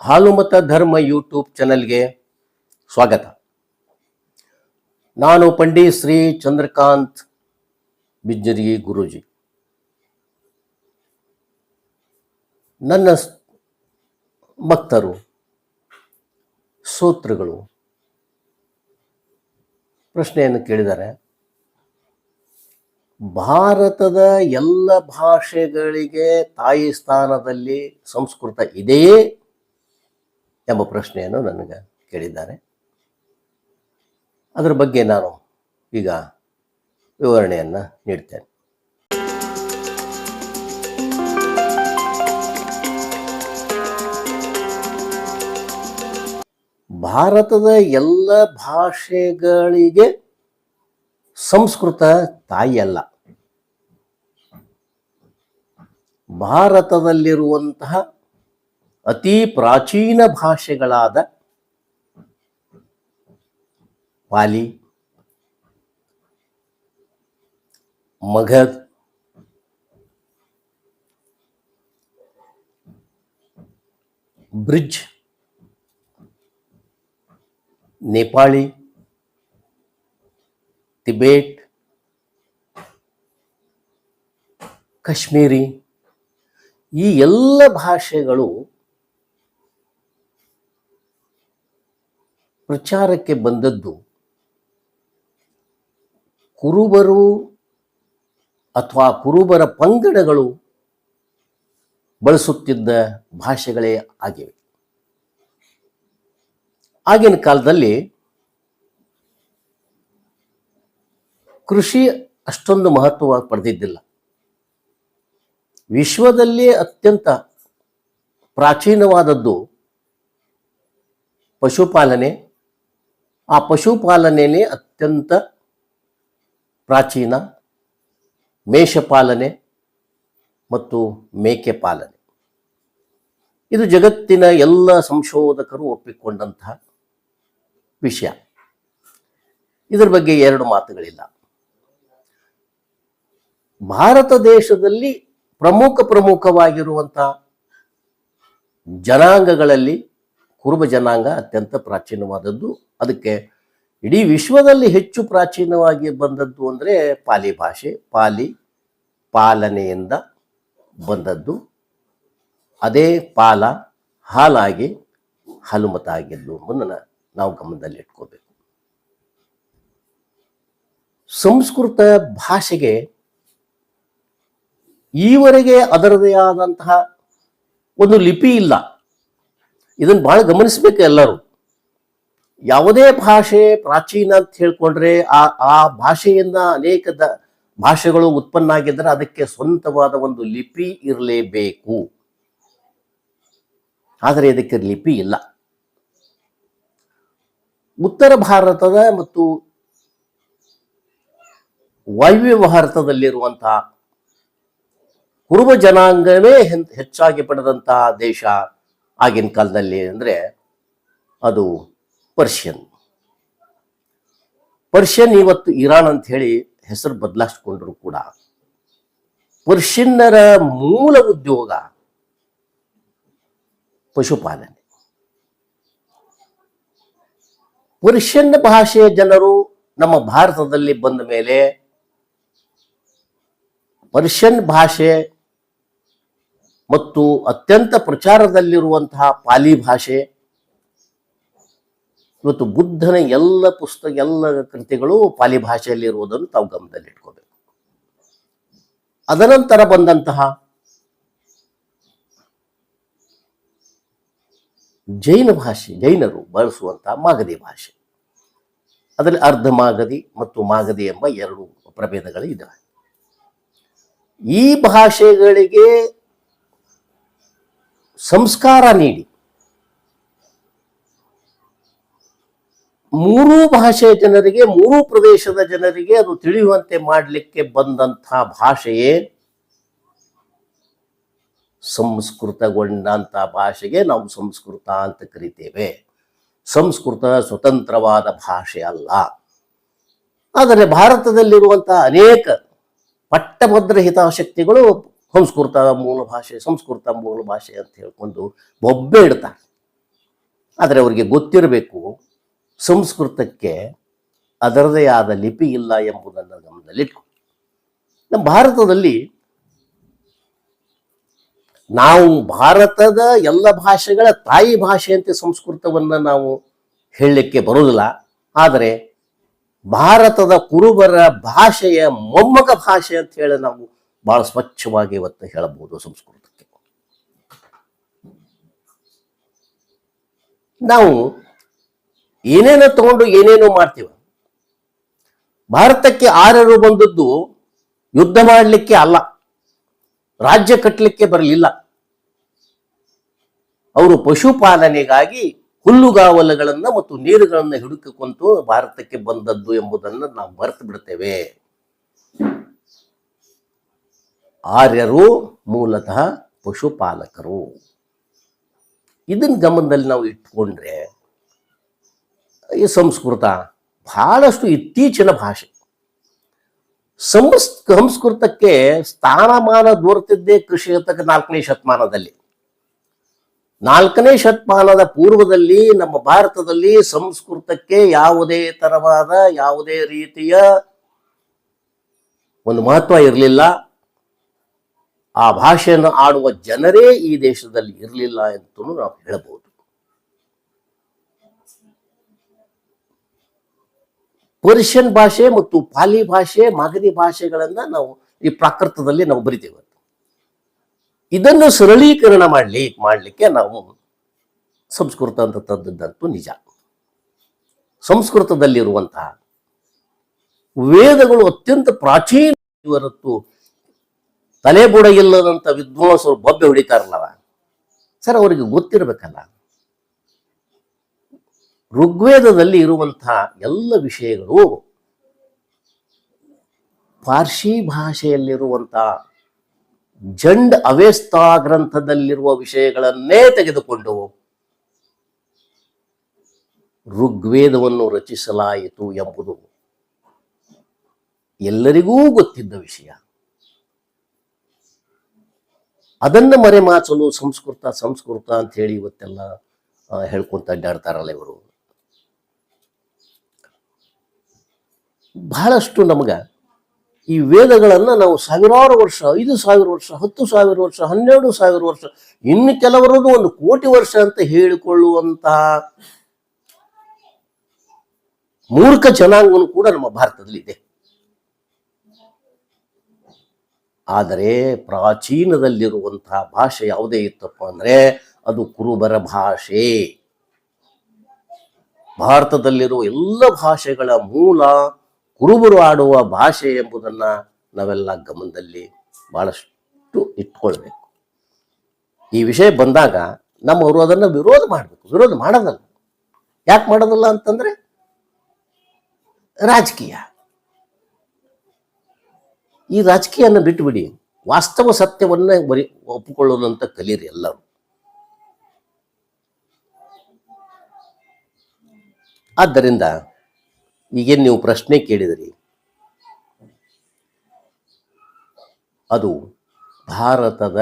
ಹಾಲುಮತ ಧರ್ಮ ಯೂಟ್ಯೂಬ್ ಚಾನಲ್ಗೆ ಸ್ವಾಗತ. ನಾನು ಪಂಡಿತ್ ಶ್ರೀ ಚಂದ್ರಕಾಂತ್ ಬಿಜ್ಜರಿ ಗುರೂಜಿ. ನನ್ನ ಭಕ್ತರು ಸೂತ್ರಗಳು ಪ್ರಶ್ನೆಯನ್ನು ಕೇಳಿದ್ದಾರೆ ಭಾರತದ ಎಲ್ಲ ಭಾಷೆಗಳಿಗೆ ತಾಯಿ ಸ್ಥಾನದಲ್ಲಿ ಸಂಸ್ಕೃತ ಇದೆಯೇ? ಎಂಬ ಪ್ರಶ್ನೆಯನ್ನು ನನಗೆ ಕೇಳಿದ್ದಾರೆ. ಅದರ ಬಗ್ಗೆ ನಾನು ಈಗ ವಿವರಣೆಯನ್ನು ನೀಡ್ತೇನೆ. ಭಾರತದ ಎಲ್ಲ ಭಾಷೆಗಳಿಗೆ ಸಂಸ್ಕೃತ ತಾಯಿಯಲ್ಲ ಭಾರತದಲ್ಲಿರುವಂತಹ ಅತಿ ಪ್ರಾಚೀನ ಭಾಷೆಗಳಾದ ಪಾಲಿ ಮಗಧ್ ಬ್ರಿಜ್ ನೇಪಾಳಿ ತಿಬೇಟ್ ಕಾಶ್ಮೀರಿ ಈ ಎಲ್ಲ ಭಾಷೆಗಳು ಪ್ರಚಾರಕ್ಕೆ ಬಂದದ್ದು ಕುರುಬರು ಅಥವಾ ಕುರುಬರ ಪಂಗಡಗಳು ಬಳಸುತ್ತಿದ್ದ ಭಾಷೆಗಳೇ ಆಗಿವೆ. ಆಗಿನ ಕಾಲದಲ್ಲಿ ಕೃಷಿ ಅಷ್ಟೊಂದು ಮಹತ್ವ ಪಡೆದಿದ್ದಿಲ್ಲ. ವಿಶ್ವದಲ್ಲೇ ಅತ್ಯಂತ ಪ್ರಾಚೀನವಾದದ್ದು ಪಶುಪಾಲನೆ ಆ ಪಶುಪಾಲನೆಯೇ ಅತ್ಯಂತ ಪ್ರಾಚೀನ ಮೇಷಪಾಲನೆ ಮತ್ತು ಮೇಕೆ ಪಾಲನೆ ಇದು ಜಗತ್ತಿನ ಎಲ್ಲ ಸಂಶೋಧಕರು ಒಪ್ಪಿಕೊಂಡಂತಹ ವಿಷಯ. ಇದರ ಬಗ್ಗೆ ಎರಡು ಮಾತುಗಳಿಲ್ಲ. ಭಾರತ ದೇಶದಲ್ಲಿ ಪ್ರಮುಖ ಪ್ರಮುಖವಾಗಿರುವಂತಹ ಜನಾಂಗಗಳಲ್ಲಿ ಕುರುಬ ಜನಾಂಗ ಅತ್ಯಂತ ಪ್ರಾಚೀನವಾದದ್ದು. ಅದಕ್ಕೆ ಇಡೀ ವಿಶ್ವದಲ್ಲಿ ಹೆಚ್ಚು ಪ್ರಾಚೀನವಾಗಿ ಬಂದದ್ದು ಅಂದರೆ ಪಾಲಿ ಭಾಷೆ, ಪಾಲಿ ಪಾಲನೆಯಿಂದ ಬಂದದ್ದು. ಅದೇ ಪಾಲ ಹಾಲಾಗಿ ಹಲುಮತ ಆಗಿದ್ದು ಎಂಬುದನ್ನು ನಾವು ಗಮನದಲ್ಲಿಟ್ಕೋಬೇಕು ಸಂಸ್ಕೃತ ಭಾಷೆಗೆ ಈವರೆಗೆ ಅದರದೇ ಆದಂತಹ ಒಂದು ಲಿಪಿ ಇಲ್ಲ. ಇದನ್ನು ಬಹಳ ಗಮನಿಸಬೇಕು ಎಲ್ಲರೂ. ಯಾವುದೇ ಭಾಷೆ ಪ್ರಾಚೀನ ಅಂತ ಹೇಳ್ಕೊಂಡ್ರೆ ಆ ಆ ಭಾಷೆಯಿಂದ ಅನೇಕ ಭಾಷೆಗಳು ಉತ್ಪನ್ನ ಆಗಿದ್ರೆ ಅದಕ್ಕೆ ಸ್ವಂತವಾದ ಒಂದು ಲಿಪಿ ಇರಲೇಬೇಕು. ಆದರೆ ಇದಕ್ಕೆ ಲಿಪಿ ಇಲ್ಲ. ಉತ್ತರ ಭಾರತದ ಮತ್ತು ವಾಯುವ್ಯ ಭಾರತದಲ್ಲಿರುವಂತಹ ಕುರುಬ ಜನಾಂಗವೇ ಹೆಚ್ಚಾಗಿ ಪಡೆದಂತಹ ದೇಶ. ಆಗಿನ ಕಾಲದಲ್ಲಿ ಅಂದರೆ ಅದು ಪರ್ಷಿಯನ್. ಪರ್ಷಿಯನ್ ಇವತ್ತು ಇರಾನ್ ಅಂತ ಹೇಳಿ ಹೆಸರು ಬದಲಾಯಿಸ್ಕೊಂಡ್ರು ಕೂಡ. ಪರ್ಷಿಯನ್ನರ ಮೂಲ ಉದ್ಯೋಗ ಪಶುಪಾಲನೆ. ಪರ್ಷಿಯನ್ ಭಾಷೆಯ ಜನರು ನಮ್ಮ ಭಾರತದಲ್ಲಿ ಬಂದ ಮೇಲೆ ಪರ್ಷಿಯನ್ ಭಾಷೆ ಮತ್ತು ಅತ್ಯಂತ ಪ್ರಚಾರದಲ್ಲಿರುವಂತಹ ಪಾಲಿ ಭಾಷೆ, ಇವತ್ತು ಬುದ್ಧನ ಎಲ್ಲ ಪುಸ್ತಕ, ಎಲ್ಲ ಕೃತಿಗಳು ಪಾಲಿ ಭಾಷೆಯಲ್ಲಿ ಇರುವುದನ್ನು ತಾವು ಗಮನದಲ್ಲಿಟ್ಕೋಬೇಕು. ಅದನಂತರ ಬಂದಂತಹ ಜೈನ ಭಾಷೆ, ಜೈನರು ಬಳಸುವಂತಹ ಮಾಗದಿ ಭಾಷೆ. ಅದರಲ್ಲಿ ಅರ್ಧ ಮಾಗದಿ ಮತ್ತು ಮಾಗದಿ ಎಂಬ ಎರಡು ಪ್ರಭೇದಗಳು ಇದ್ದಾವೆ ಈ ಭಾಷೆಗಳಿಗೆ ಸಂಸ್ಕಾರ ನೀಡಿ. ಮೂರೂ ಭಾಷೆಯ ಜನರಿಗೆ, ಮೂರೂ ಪ್ರದೇಶದ ಜನರಿಗೆ ಅದು ತಿಳಿಯುವಂತೆ ಮಾಡಲಿಕ್ಕೆ ಬಂದಂತಹ ಭಾಷೆಯೇ ಸಂಸ್ಕೃತಗೊಂಡಂಥ ಭಾಷೆಗೆ ನಾವು ಸಂಸ್ಕೃತ ಅಂತ ಕರಿತೇವೆ. ಸಂಸ್ಕೃತ ಸ್ವತಂತ್ರವಾದ ಭಾಷೆ ಅಲ್ಲ. ಆದರೆ ಭಾರತದಲ್ಲಿರುವಂತಹ ಅನೇಕ ಪಟ್ಟಭದ್ರ ಹಿತಾಸಕ್ತಿಗಳು ಸಂಸ್ಕೃತ ಮೂಲ ಭಾಷೆ, ಸಂಸ್ಕೃತ ಮೂಲ ಭಾಷೆ ಅಂತ ಹೇಳ್ಕೊಂಡು ಬೊಬ್ಬೆ ಇಡ್ತಾರೆ. ಆದರೆ ಅವರಿಗೆ ಗೊತ್ತಿರಬೇಕು, ಸಂಸ್ಕೃತಕ್ಕೆ ಅದರದೇ ಆದ ಲಿಪಿ ಇಲ್ಲ ಎಂಬುದನ್ನು ಗಮನದಲ್ಲಿಟ್ಕೊ ನಮ್ಮ ಭಾರತದಲ್ಲಿ ನಾವು ಭಾರತದ ಎಲ್ಲ ಭಾಷೆಗಳ ತಾಯಿ ಭಾಷೆಯಂತೆ ಸಂಸ್ಕೃತವನ್ನು ನಾವು ಹೇಳಲಿಕ್ಕೆ ಬರೋದಿಲ್ಲ ಆದರೆ ಭಾರತದ ಕುರುಬರ ಭಾಷೆಯ ಮೊಮ್ಮಗ ಭಾಷೆ ಅಂತ ಹೇಳಿ ನಾವು ಬಹಳ ಸ್ವಚ್ಛವಾಗಿ ಇವತ್ತು ಹೇಳಬಹುದು ಸಂಸ್ಕೃತಕ್ಕೆ. ನಾವು ಏನೇನೋ ತಗೊಂಡು ಏನೇನೋ ಮಾಡ್ತೀವಿ. ಭಾರತಕ್ಕೆ ಆರ್ಯರು ಬಂದದ್ದು ಯುದ್ಧ ಮಾಡಲಿಕ್ಕೆ ಅಲ್ಲ. ರಾಜ್ಯ ಕಟ್ಟಲಿಕ್ಕೆ ಬರಲಿಲ್ಲ. ಅವರು ಪಶುಪಾಲನೆಗಾಗಿ ಹುಲ್ಲುಗಾವಲುಗಳನ್ನ ಮತ್ತು ನೀರುಗಳನ್ನ ಹಿಡುಕಿಕೊಂತು ಭಾರತಕ್ಕೆ ಬಂದದ್ದು ಎಂಬುದನ್ನು ನಾವು ಮರೆತು ಬಿಡ್ತೇವೆ. ಆರ್ಯರು ಮೂಲತಃ ಪಶುಪಾಲಕರು. ಇದನ್ನ ಗಮನದಲ್ಲಿ ನಾವು ಇಟ್ಕೊಂಡ್ರೆ ಈ ಸಂಸ್ಕೃತ ಬಹಳಷ್ಟು ಇತ್ತೀಚಿನ ಭಾಷೆ. ಸಂಸ್ ಸಂಸ್ಕೃತಕ್ಕೆ ಸ್ಥಾನಮಾನ ದೊರೆತಿದ್ದೇ ಕೃಷಿ ಶತಕ ನಾಲ್ಕನೇ ಶತಮಾನದಲ್ಲಿ. ನಾಲ್ಕನೇ ಶತಮಾನದ ಪೂರ್ವದಲ್ಲಿ ನಮ್ಮ ಭಾರತದಲ್ಲಿ ಸಂಸ್ಕೃತಕ್ಕೆ ಯಾವುದೇ ತರವಾದ ಯಾವುದೇ ರೀತಿಯ ಒಂದು ಮಹತ್ವ ಇರಲಿಲ್ಲ. ಆ ಭಾಷೆಯನ್ನು ಆಡುವ ಜನರೇ ಈ ದೇಶದಲ್ಲಿ ಇರಲಿಲ್ಲ ಅಂತಾನೂ ನಾವು ಹೇಳಬಹುದು. ಪರ್ಷಿಯನ್ ಭಾಷೆ ಮತ್ತು ಪಾಲಿ ಭಾಷೆ ಮಾಗಧಿ ಭಾಷೆಗಳನ್ನ ನಾವು ಈ ಪ್ರಾಕೃತದಲ್ಲಿ ನಾವು ಬರಿತೇವೆ. ಇದನ್ನು ಸರಳೀಕರಣ ಮಾಡಲಿ, ಮಾಡಲಿಕ್ಕೆ ನಾವು ಸಂಸ್ಕೃತ ಅಂತ ತಂದದ್ದಂತೂ ನಿಜ. ಸಂಸ್ಕೃತದಲ್ಲಿರುವಂತಹ ವೇದಗಳು ಅತ್ಯಂತ ಪ್ರಾಚೀನ ಹೊರತು ತಲೆಬುಡ ಇಲ್ಲದಂಥ ವಿದ್ವಾಂಸರು ಬೊಬ್ಬೆ ಹೊಡಿತಾರಲ್ಲವ? ಸರ್, ಅವರಿಗೆ ಗೊತ್ತಿರಬೇಕಲ್ಲ. ಋಗ್ವೇದದಲ್ಲಿ ಇರುವಂತಹ ಎಲ್ಲ ವಿಷಯಗಳು ಪಾರ್ಸಿ ಭಾಷೆಯಲ್ಲಿರುವಂತಹ ಜಂಡ್ ಅವೇಸ್ತಾ ಗ್ರಂಥದಲ್ಲಿರುವ ವಿಷಯಗಳನ್ನೇ ತೆಗೆದುಕೊಂಡು ಋಗ್ವೇದವನ್ನು ರಚಿಸಲಾಯಿತು ಎಂಬುದು ಎಲ್ಲರಿಗೂ ಗೊತ್ತಿದ್ದ ವಿಷಯ. ಅದನ್ನು ಮರೆಮಾಚಲು ಸಂಸ್ಕೃತ ಸಂಸ್ಕೃತ ಅಂತ ಹೇಳಿ ಇವತ್ತೆಲ್ಲ ಹೇಳ್ಕೊಂತ ಅಡ್ಡಾಡ್ತಾರಲ್ಲ ಇವರು. ಬಹಳಷ್ಟು ನಮಗೆ ಈ ವೇದಗಳನ್ನ ನಾವು ಸಾವಿರಾರು ವರ್ಷ, ಐದು ಸಾವಿರ ವರ್ಷ, ಹತ್ತು ಸಾವಿರ ವರ್ಷ, ಹನ್ನೆರಡು ಸಾವಿರ ವರ್ಷ, ಇನ್ನು ಕೆಲವರದ್ದು ಒಂದು ಕೋಟಿ ವರ್ಷ ಅಂತ ಹೇಳಿಕೊಳ್ಳುವಂತಹ ಮೂರ್ಖ ಜನಾಂಗನು ಕೂಡ ನಮ್ಮ ಭಾರತದಲ್ಲಿ ಇದೆ ಆದರೆ ಪ್ರಾಚೀನದಲ್ಲಿರುವಂತಹ ಭಾಷೆ ಯಾವುದೇ ಇತ್ತಪ್ಪ ಅಂದರೆ ಅದು ಕುರುಬರ ಭಾಷೆ. ಭಾರತದಲ್ಲಿರುವ ಎಲ್ಲ ಭಾಷೆಗಳ ಮೂಲ ಕುರುಬರು ಆಡುವ ಭಾಷೆ ಎಂಬುದನ್ನ ನಾವೆಲ್ಲ ಗಮನದಲ್ಲಿ ಬಹಳಷ್ಟು ಇಟ್ಕೊಳ್ಬೇಕು. ಈ ವಿಷಯ ಬಂದಾಗ ನಮ್ಮವರು ಅದನ್ನು ವಿರೋಧ ಮಾಡಬೇಕು. ವಿರೋಧ ಮಾಡೋದಲ್ಲ ಯಾಕೆ ಮಾಡೋದಲ್ಲ ಅಂತಂದ್ರೆ ರಾಜಕೀಯ. ಈ ರಾಜಕೀಯನ ಬಿಟ್ಟುಬಿಡಿ ವಾಸ್ತವ ಸತ್ಯವನ್ನ ಬರಿ ಒಪ್ಪಿಕೊಳ್ಳೋದಂತ ಕಲೀರಿ ಎಲ್ಲರೂ. ಆದ್ದರಿಂದ ಈಗೇನು ನೀವು ಪ್ರಶ್ನೆ ಕೇಳಿದಿರಿ? ಅದು ಭಾರತದ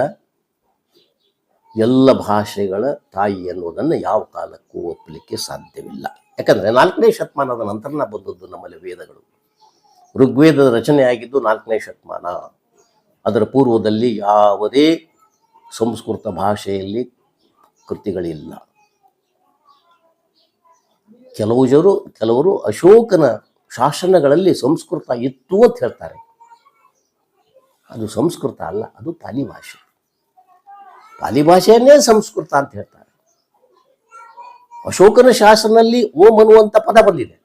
ಎಲ್ಲ ಭಾಷೆಗಳ ತಾಯಿ ಅನ್ನೋದನ್ನು ಯಾವ ಕಾಲಕ್ಕೂ ಒಪ್ಪಲಿಕ್ಕೆ ಸಾಧ್ಯವಿಲ್ಲ. ಯಾಕಂದ್ರೆ ನಾಲ್ಕನೇ ಶತಮಾನದ ನಂತರನ ಬಂದದ್ದು ನಮ್ಮಲ್ಲಿ ವೇದಗಳು. ಋಗ್ವೇದದ ರಚನೆ ಆಗಿದ್ದು ನಾಲ್ಕನೇ ಶತಮಾನ. ಅದರ ಪೂರ್ವದಲ್ಲಿ ಯಾವುದೇ ಸಂಸ್ಕೃತ ಭಾಷೆಯಲ್ಲಿ ಕೃತಿಗಳಿಲ್ಲ. ಕೆಲವು ಜನರು ಕೆಲವರು ಅಶೋಕನ ಶಾಸನಗಳಲ್ಲಿ ಸಂಸ್ಕೃತ ಇತ್ತು ಅಂತ ಹೇಳ್ತಾರೆ. ಅದು ಸಂಸ್ಕೃತ ಅಲ್ಲ, ಅದು ಪಾಲಿ ಭಾಷೆ. ಪಾಲಿ ಭಾಷೆಯನ್ನೇ ಸಂಸ್ಕೃತ ಅಂತ ಹೇಳ್ತಾರೆ. ಅಶೋಕನ ಶಾಸನಲ್ಲಿ ಓಂ ಅನ್ನುವಂಥ ಪದ ಬಂದಿದೆ.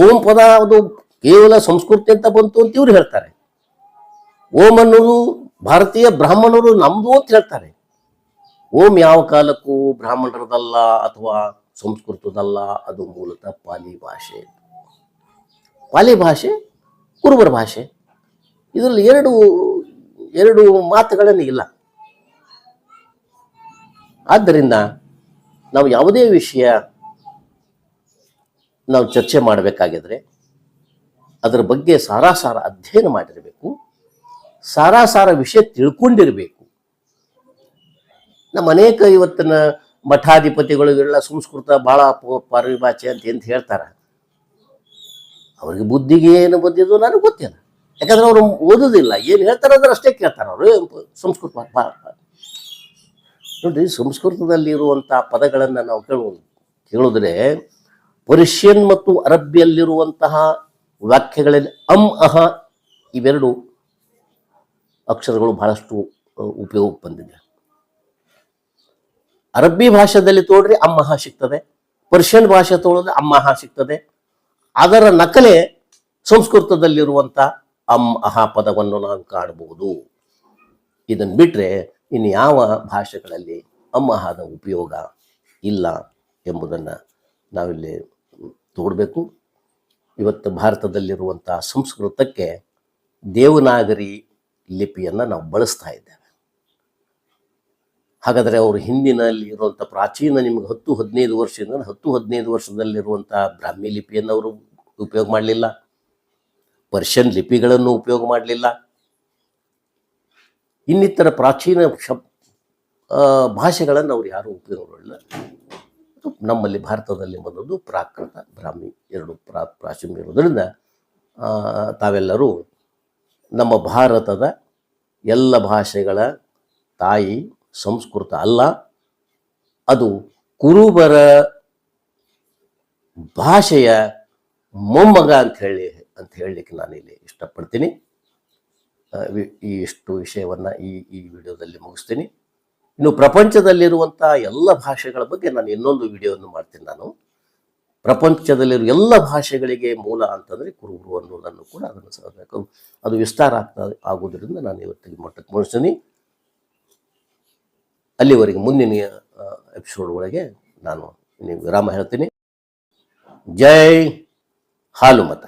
ಓಂ ಪದ ಅದು ಕೇವಲ ಸಂಸ್ಕೃತಿ ಅಂತ ಬಂತು ಅಂತ ಇವ್ರು ಹೇಳ್ತಾರೆ. ಓಂ ಅನ್ನೋದು ಭಾರತೀಯ ಬ್ರಾಹ್ಮಣರು ನಮ್ದು ಅಂತ ಹೇಳ್ತಾರೆ. ಓಂ ಯಾವ ಕಾಲಕ್ಕೂ ಬ್ರಾಹ್ಮಣರದಲ್ಲ ಅಥವಾ ಸಂಸ್ಕೃತದಲ್ಲ, ಅದು ಮೂಲತಃ ಪಾಲಿ ಭಾಷೆ. ಪಾಲಿ ಭಾಷೆ, ಕುರುಬರ ಭಾಷೆ. ಇದರಲ್ಲಿ ಎರಡು ಎರಡು ಮಾತುಗಳನ್ನು ಇಲ್ಲ. ಆದ್ದರಿಂದ ನಾವು ಯಾವುದೇ ವಿಷಯ ನಾವು ಚರ್ಚೆ ಮಾಡಬೇಕಾಗಿದ್ರೆ ಅದರ ಬಗ್ಗೆ ಸಾರಾಸಾರ ಅಧ್ಯಯನ ಮಾಡಿರಬೇಕು. ಸಾರಾಸಾರ ವಿಷಯ ತಿಳ್ಕೊಂಡಿರಬೇಕು. ನಮ್ಮ ಅನೇಕ ಇವತ್ತಿನ ಮಠಾಧಿಪತಿಗಳು ಇವೆಲ್ಲ ಸಂಸ್ಕೃತ ಭಾಳ ಪರಿಭಾಷೆ ಅಂತ ಎಂತ ಹೇಳ್ತಾರೆ. ಅವ್ರಿಗೆ ಬುದ್ಧಿಗೆ ಏನು ಬಂದಿದ್ದು ನನಗೆ ಗೊತ್ತಿಲ್ಲ. ಯಾಕಂದ್ರೆ ಅವರು ಓದೋದಿಲ್ಲ. ಏನು ಹೇಳ್ತಾರೆ ಅಂದ್ರೆ ಅಷ್ಟೇ ಕೇಳ್ತಾರೆ ಅವರು. ಸಂಸ್ಕೃತ ನೋಡ್ರಿ ಸಂಸ್ಕೃತದಲ್ಲಿ ಇರುವಂಥ ಪದಗಳನ್ನು ನಾವು ಕೇಳೋದು ಕೇಳಿದ್ರೆ ಪರ್ಷಿಯನ್ ಮತ್ತು ಅರಬ್ಬಿಯಲ್ಲಿರುವಂತಹ ವಾಕ್ಯಗಳಲ್ಲಿ ಅಂ ಅಹ ಇವೆರಡು ಅಕ್ಷರಗಳು ಬಹಳಷ್ಟು ಉಪಯೋಗಕ್ಕೆ ಬಂದಿದೆ. ಅರಬ್ಬಿ ಭಾಷೆದಲ್ಲಿ ತೋಡ್ರಿ ಅಮ್ಮಹ ಸಿಗ್ತದೆ, ಪರ್ಷಿಯನ್ ಭಾಷೆ ತಗೊಳಿದ್ರೆ ಅಮ್ಮಹ ಸಿಗ್ತದೆ. ಅದರ ನಕಲೆ ಸಂಸ್ಕೃತದಲ್ಲಿರುವಂಥ ಅಂ ಅಹ ಪದವನ್ನು ನಾವು ಕಾಣಬಹುದು. ಇದನ್ನು ಬಿಟ್ಟರೆ ಇನ್ನು ಯಾವ ಭಾಷೆಗಳಲ್ಲಿ ಅಮ್ಮಹದ ಉಪಯೋಗ ಇಲ್ಲ ಎಂಬುದನ್ನು ನಾವಿಲ್ಲಿ ತೋಡಬೇಕು ಇವತ್ತು ಭಾರತದಲ್ಲಿರುವಂಥ ಸಂಸ್ಕೃತಕ್ಕೆ ದೇವನಾಗರಿ ಲಿಪಿಯನ್ನು ನಾವು ಬಳಸ್ತಾ ಇದ್ದೇವೆ. ಹಾಗಾದರೆ ಅವರು ಹಿಂದಿನಲ್ಲಿ ಇರುವಂಥ ಪ್ರಾಚೀನ ನಿಮಗೆ ಹತ್ತು ಹದಿನೈದು ವರ್ಷದಿಂದ ಹತ್ತು ಹದಿನೈದು ವರ್ಷದಲ್ಲಿರುವಂಥ ಬ್ರಾಹ್ಮಿ ಲಿಪಿಯನ್ನು ಅವರು ಉಪಯೋಗ ಮಾಡಲಿಲ್ಲ. ಪರ್ಷಿಯನ್ ಲಿಪಿಗಳನ್ನು ಉಪಯೋಗ ಮಾಡಲಿಲ್ಲ. ಇನ್ನಿತರ ಪ್ರಾಚೀನ ಶಬ್ ಭಾಷೆಗಳನ್ನು ಅವ್ರು ಯಾರೂ ಉಪಯೋಗ ಮಾಡಲಿಲ್ಲ. ಅದು ನಮ್ಮಲ್ಲಿ ಭಾರತದಲ್ಲಿ ಬಂದದ್ದು ಪ್ರಾಕೃತ ಬ್ರಾಹ್ಮಿ ಎರಡು ಪ್ರಾ ಪ್ರಾಚೀನ ಇರೋದರಿಂದ ತಾವೆಲ್ಲರೂ ನಮ್ಮ ಭಾರತದ ಎಲ್ಲ ಭಾಷೆಗಳ ತಾಯಿ ಸಂಸ್ಕೃತ ಅಲ್ಲ, ಅದು ಕುರುಬರ ಭಾಷೆಯ ಮೊಮ್ಮಗ ಅಂತ ಹೇಳಿ, ಅಂತ ಹೇಳಲಿಕ್ಕೆ ನಾನು ಇಲ್ಲಿ ಇಷ್ಟಪಡ್ತೀನಿ ಈ ಇಷ್ಟು ವಿಷಯವನ್ನು ಈ ಈ ವಿಡಿಯೋದಲ್ಲಿ ಮುಗಿಸ್ತೀನಿ. ಇನ್ನು ಪ್ರಪಂಚದಲ್ಲಿರುವಂಥ ಎಲ್ಲ ಭಾಷೆಗಳ ಬಗ್ಗೆ ನಾನು ಇನ್ನೊಂದು ವಿಡಿಯೋವನ್ನು ಮಾಡ್ತೀನಿ ನಾನು. ಪ್ರಪಂಚದಲ್ಲಿರುವ ಎಲ್ಲ ಭಾಷೆಗಳಿಗೆ ಮೂಲ ಅಂತಂದರೆ ಕುರುಬರು ಅನ್ನೋದನ್ನು ಕೂಡ ಅದನ್ನು ಅದು ವಿಸ್ತಾರ ಆಗ್ತಾ ಆಗೋದ್ರಿಂದ ನಾನು ಇವತ್ತಿಗೆ ಮಟ್ಟಕ್ಕೆ ಮುಗಿಸ್ತೀನಿ. ಅಲ್ಲಿವರೆಗೆ ಮುಂದಿನ ಎಪಿಸೋಡ್ ಒಳಗೆ ನಾನು ನೀವು ವಿರಾಮ ಹೇಳ್ತೀನಿ. ಜೈ ಹಾಲುಮತ